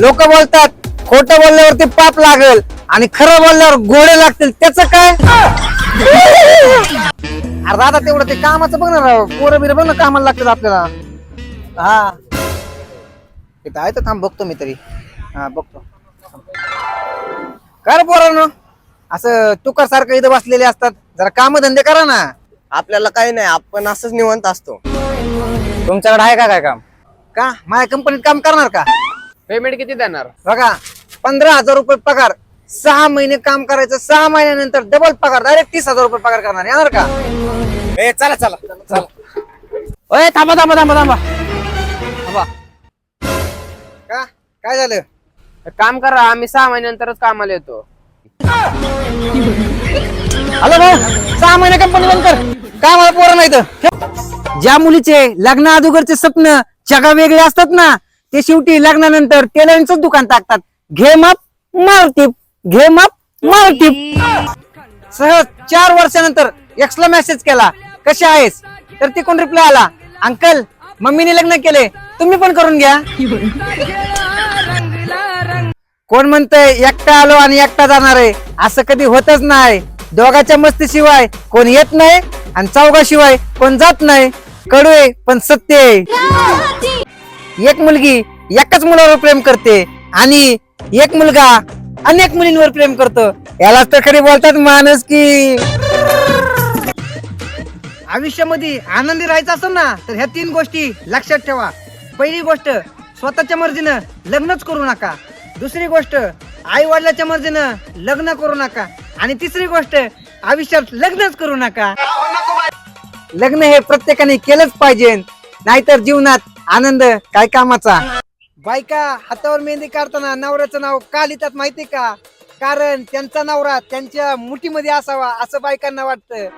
लोक बोलतात खोटं बोलल्यावरती पाप लागल आणि खरं बोलल्यावर गोडे लागतील. त्याच काय? अरे दादा तेवढं ते कामाचं बघ ना राव. पोरं बिरं बघ ना कामाला लागतात आपल्याला. हा. तिथं आहे तर थांब बघतो मी तरी. हा बघतो. कर पोरांनो. असं तुकार सारखं इथं बसलेले असतात. जरा काम धंदे करा ना. आपल्याला काही नाही आपण असंच निवांत असतो. तुमच्याकडे आहे का काय काम? का? माझ्या कंपनीत काम करणार का? पेमेंट किती देणार? बघा पंधरा हजार रुपये पगार. सहा महिने काम करायचं सहा महिन्यानंतर डबल पगार. डायरेक्ट तीस हजार रुपये पगार करणार. येणार का? ए चला चला चला. ओय थांबा थांबा थांबा थांबा. थांबा. का? काय झालं? काम करा आम्ही सहा महिन्यानंतरच कामाला येतो. हॅलो भाऊ सहा महिने कंपनी बंद कर. काय मला पोरं नाही तर? ज्या मुलीचे लग्न अगोदरचे स्वप्न जगा वेगळे असतात ना ते शेवटी लग्नानंतर टेलरिंगच दुकान टाकतात. घे माप मार टिप. घे माप सहज चार वर्षानंतर एक्सला मेसेज केला कसे आहेस? तर ती कोण रिप्लाय आला अंकल मम्मीने लग्न केले तुम्ही पण करून घ्या. कोण म्हणतंय एकटा आलो आणि एकटा जाणार आहे. असं कधी होतच नाही. दोघाच्या मस्तीशिवाय कोण येत नाही आणि चौघाशिवाय कोण जात नाही. कडू आहे पण सत्य आहे. एक मुलगी एकाच मुलावर प्रेम करते आणि एक मुलगा अनेक मुलींवर प्रेम करतो. यालाच तर खरे बोलतात माणूस की. आयुष्यामध्ये आनंदी राहायचं असेल ना तर ह्या तीन गोष्टी लक्षात ठेवा. पहिली गोष्ट स्वतःच्या मर्जीनं लग्नच करू नका. दुसरी गोष्ट आई वडिलाच्या मर्जीनं लग्न करू नका. आणि तिसरी गोष्ट आयुष्यात लग्नच करू नका. लग्न हे प्रत्येकाने केलंच पाहिजे नाहीतर जीवनात आनंद काय कामाचा? बायका हातावर मेहंदी काढताना नवऱ्याचं नाव का लिहितात माहिती का? कारण त्यांचा नवरा त्यांच्या मुठीमध्ये असावा असं बायकांना वाटतं.